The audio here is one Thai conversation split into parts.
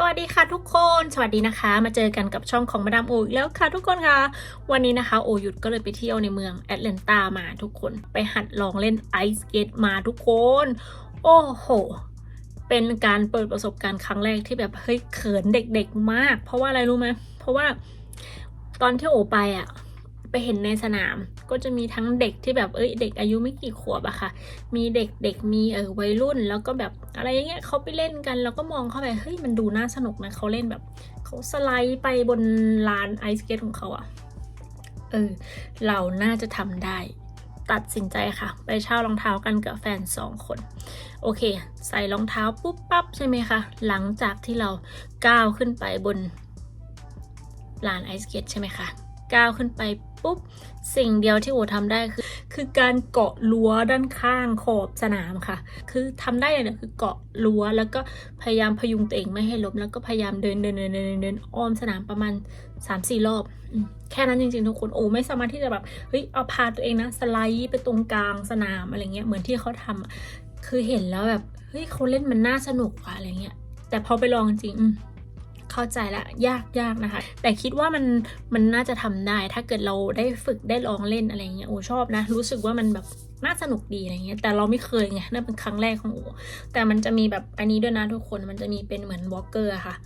สวัสดีค่ะทุกคน สวัสดีนะคะ มาเจอกันกับช่องของมาดามโออีกแล้วค่ะทุกคนค่ะ วันนี้นะคะ โอหยุดก็เลยไปเที่ยวในเมืองแอตแลนตามาทุกคน ไปหัดลองเล่นไอซ์สเกตมาทุกคน โอ้โห เป็นการเปิดประสบการณ์ครั้งแรกที่แบบเฮ้ยเขินเด็กๆมาก เพราะว่าอะไรรู้ไหมเพราะว่า ตอนที่โอไปอะ ไปเห็นในสนาม ก็จะมีทั้งเด็กที่แบบเอ้ยเด็กอายุไม่กี่ขวบอะค่ะ มีเด็กเด็กมีเออวัยรุ่น แล้วก็แบบอะไรอย่างเงี้ยเขาไปเล่นกันแล้วก็มองเข้าไปเฮ้ยมันดูน่าสนุกนะเขาเล่นแบบเขาสไลด์ไปบนลานไอสเกตของเขาอะเออเราน่าจะทำได้ตัดสินใจค่ะ ไปเช่ารองเท้ากันกับแฟนสองคน โอเค ใส่รองเท้าปุ๊บปั๊บใช่ไหมคะ หลังจากที่เราก้าวขึ้นไปบนลานไอสเกตใช่ไหมคะ ก้าวขึ้นไป ปุ๊บ สิ่งเดียวที่โอทำได้คือ คือการเกาะรั้วด้านข้างขอบสนามค่ะ คือทำได้อย่างเดียวคือเกาะรั้วแล้วก็พยายามพยุงตัวเองไม่ให้ล้มแล้วก็พยายามเดินเดินเดินเดินเดินอ้อมสนามประมาณ3าสี่รอบ แค่นั้นจริงๆทุกคนโอ้ไม่สามารถที่จะแบบเฮ้ยเอาพาตัวเองนะสไลด์ไปตรงกลางสนามอะไรเงี้ยเหมือนที่เขาทำอะคือเห็นแล้วแบบเฮ้ยเขาเล่นมันน่าสนุกว่ะอะไรเงี้ยแต่พอไปลองจริงๆอืม เข้าใจละยากยากนะคะ แต่คิดว่ามันมันน่าจะทำได้ ถ้าเกิดเราได้ฝึกได้ลองเล่นอะไรเงี้ยโอ้ชอบนะ รู้สึกว่ามันแบบน่าสนุกดีอะไรเงี้ยแต่เราไม่เคยไงนั่นเป็นครั้งแรกของโอแต่มันจะมีแบบอันนี้ด้วยนะทุกคนมันจะมีเป็นเหมือนวอลเกอร์ค่ะ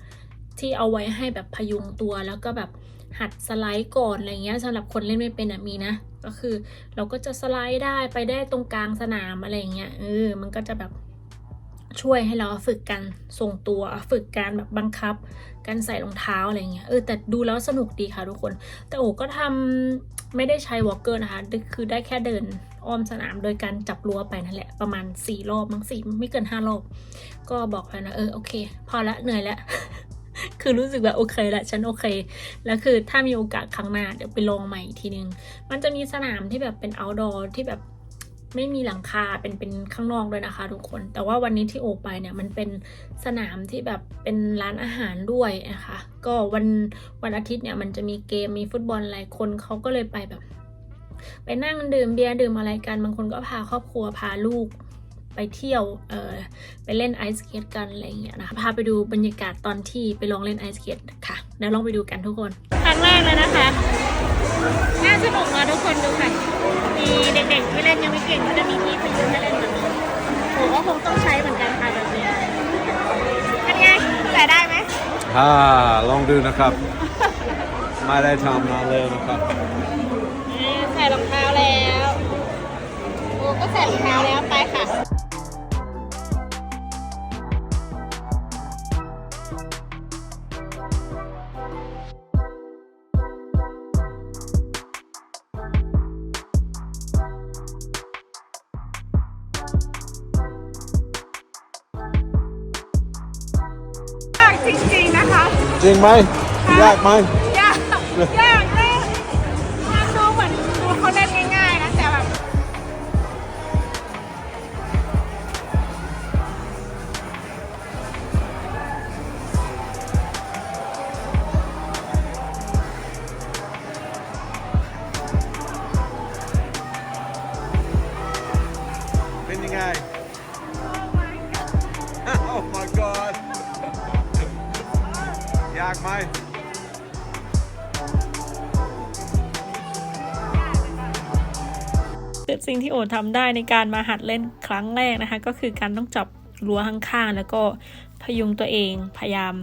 ที่เอาไว้ให้แบบพยุงตัวแล้วก็แบบหัดสไลด์ก่อนอะไรเงี้ยสำหรับคนเล่นไม่เป็นอะมีนะก็คือเราก็จะสไลด์ได้ไปได้ตรงกลางสนามอะไรเงี้ยเออมันก็จะแบบ ช่วยให้เราฝึกการทรงตัวฝึกการแบบบังคับ การใส่รองเท้าอะไรเงี้ยเออแต่ดูแล้วสนุกดีค่ะทุกคน แต่โอก็ทำไม่ได้ใช้วอลเกอร์นะคะ คือได้แค่เดินอ้อมสนามโดยการจับรั้วไปนั่นแหละประมาณ 4 รอบมั้งสี่ไม่เกิน 5 รอบ ก็บอกแล้วนะเออโอเค พอละเหนื่อยล้วคือรู้สึกแบบโอเคละฉันโอเค แล้วคือถ้ามีโอกาสครั้งหน้าเดี๋ยวไปลองใหม่อีกทีนึง มันจะมีสนามที่แบบเป็น outdoor ที่แบบ ไม่มีหลังคาเป็นเป็นข้างนอกด้วยนะคะ ทุกคน แต่ว่าวันนี้ที่โอไปเนี่ยมันเป็นสนามที่แบบเป็นร้านอาหารด้วยนะคะก็วันวันอาทิตย์เนี่ยมันจะมีเกมมีฟุตบอลหลายคนเขาก็เลยไปแบบ ไปนั่งดื่มเบียร์ดื่มอะไรกันบางคนก็พาครอบครัวพาลูกไปเที่ยวเออไปเล่นไอซ์สเกตกันอะไรอย่างเงี้ยนะคะพาไปดูบรรยากาศตอนที่ไปลองเล่นไอซ์สเกตค่ะเดี๋ยวลองไปดูกันทุกคน ครั้งแรกเลยนะคะ น่าสนุกนะทุกคนดูค่ะ มีเด็กๆที่เล่นยังไม่เก่งก็จะมีที่พยุงให้เล่นแบบนี้ผมก็คงต้องใช้เหมือนกันค่ะแบบนี้เป็นไงแต่ได้ไหมอ่าลองดูนะครับ ไม่ได้ทำนานเลยนะครับนี่ใส่รองเท้าแล้วโอ้ก็ใส่รองเท้าแล้วไปค่ะ จริงๆนะคะ จริงไหม ยากไหม ยาก ยากมา ยากไหมสิ่งที่โอทำได้ในการมาหัดเล่นครั้งแรกนะคะ ก็คือการต้องจับรั้วข้างๆ แล้วก็พยุงตัวเองพยายาม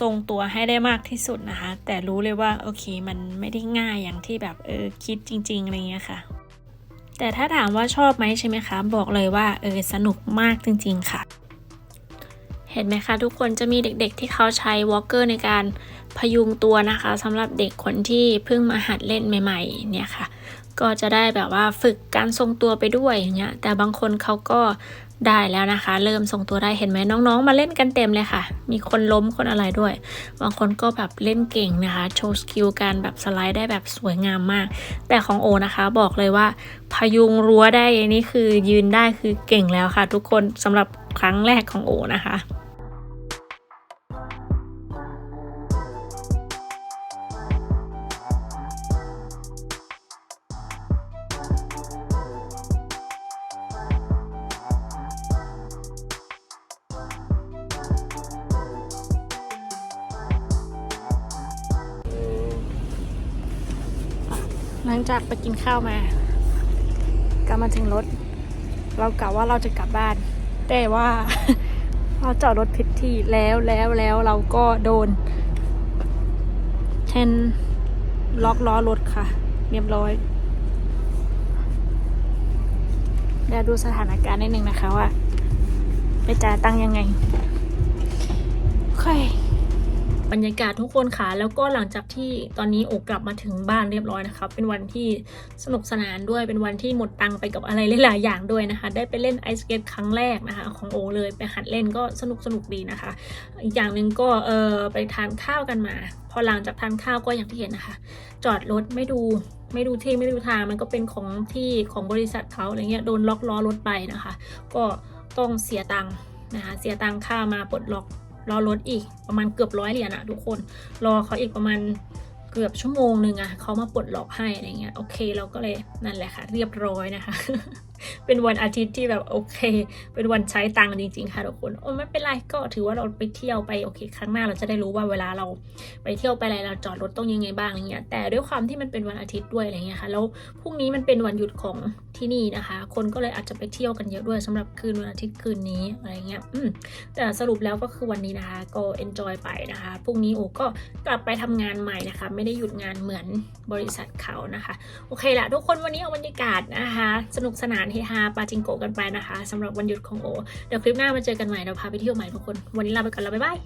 ทรงตัวให้ได้มากที่สุดนะคะ แต่รู้เลยว่าโอเคมันไม่ได้ง่ายอย่างที่แบบเออคิดจริงๆอะไรเงี้ยค่ะ แต่ถ้าถามว่าชอบไหมใช่ไหมคะ บอกเลยว่าเออสนุกมากจริง ๆ ค่ะ เห็นไหมคะทุกคนจะมีเด็กๆที่เขาใช้วอลเกอร์ในการพยุงตัวนะคะสำหรับเด็กคนที่เพิ่งมาหัดเล่นใหม่ๆเนี่ยค่ะ ก็จะได้แบบว่าฝึกการทรงตัวไปด้วยอย่างเงี้ยแต่บางคนเขาก็ได้แล้วนะคะ เริ่มทรงตัวได้เห็นไหมน้องๆ มาเล่นกันเต็มเลยค่ะ มีคนล้มคนอะไรด้วย บางคนก็แบบเล่นเก่งนะคะ โชว์สกิลการแบบสไลด์ได้แบบสวยงามมาก แต่ของโอนะคะบอกเลยว่า พยุงรั้วได้นี่คือยืนได้คือเก่งแล้วค่ะ ทุกคนสำหรับครั้งแรกของโอนะคะ หลังจากไปกินข้าวมาก็มาถึงรถ เรากะว่าเราจะกลับบ้าน แต่ว่า เราจอดรถผิดที่แล้วแล้วแล้วเราก็โดนแทนล็อกล้อรถค่ะ เรียบร้อยเดี๋ยวดูสถานการณ์นิดนึงนะคะว่าไปจ่ายตังค์ยังไงโอเค บรรยากาศทุกคนค่ะ แล้วก็หลังจากที่ตอนนี้โอกลับมาถึงบ้านเรียบร้อยนะคะ เป็นวันที่สนุกสนานด้วย เป็นวันที่หมดตังไปกับอะไรหลายๆอย่างด้วยนะคะ ได้ไปเล่นไอสเกตครั้งแรกนะคะ ของโอเลย ไปหัดเล่นก็สนุกสนุกดีนะคะ อีกอย่างหนึ่งก็เออไปทานข้าวกันมา พอหลังจากทานข้าวก็อย่างที่เห็นนะคะ จอดรถไม่ดูไม่ดูที่ไม่ดูทางมันก็เป็นของที่ของบริษัทเขาอะไรเงี้ยโดนล็อกล้อรถไปนะคะ ก็ต้องเสียตังค์นะคะ เสียตังค่ามาปลดล็อก รอรถอีกประมาณเกือบร้อยเหรียญอะทุกคน รอเขาอีกประมาณเกือบชั่วโมงหนึ่งอะเขามาปลดล็อกให้อะไรเงี้ยโอเคเราก็เลยนั่นแหละค่ะ เรียบร้อยนะคะ เป็นวันอาทิตย์ที่แบบโอเค เป็นวันใช้ตังค์จริงๆค่ะทุกคนโอ้ไม่เป็นไรก็ถือว่าเราไปเที่ยวไปโอเค ครั้งหน้าเราจะได้รู้ว่าเวลาเราไปเที่ยวไปอะไรเราจอดรถต้องยังไงบ้างอะไรเงี้ย แต่ด้วยความที่มันเป็นวันอาทิตย์ด้วยอะไรเงี้ยค่ะ แล้วพรุ่งนี้มันเป็นวันหยุดของที่นี่นะคะ คนก็เลยอาจจะไปเที่ยวกันเยอะด้วยสำหรับคืนวันอาทิตย์คืนนี้อะไรเงี้ยอืมแต่สรุปแล้วก็คือวันนี้นะคะ ก็ enjoy ไปนะคะ พรุ่งนี้โอ้ก็กลับไปทำงานใหม่นะคะ ไม่ได้หยุดงานเหมือนบริษัทเขานะคะ โอเคละทุกคนวันนี้เอาบรรยากาศนะคะ สนุกสนานเฮฮาปาจิงโกกันไปนะคะสำหรับวันหยุดของโอ เดี๋ยวคลิปหน้ามาเจอกันใหม่เราพาไปเที่ยวใหม่ทุกคน วันนี้ลาไปก่อนแล้วบ๊ายบาย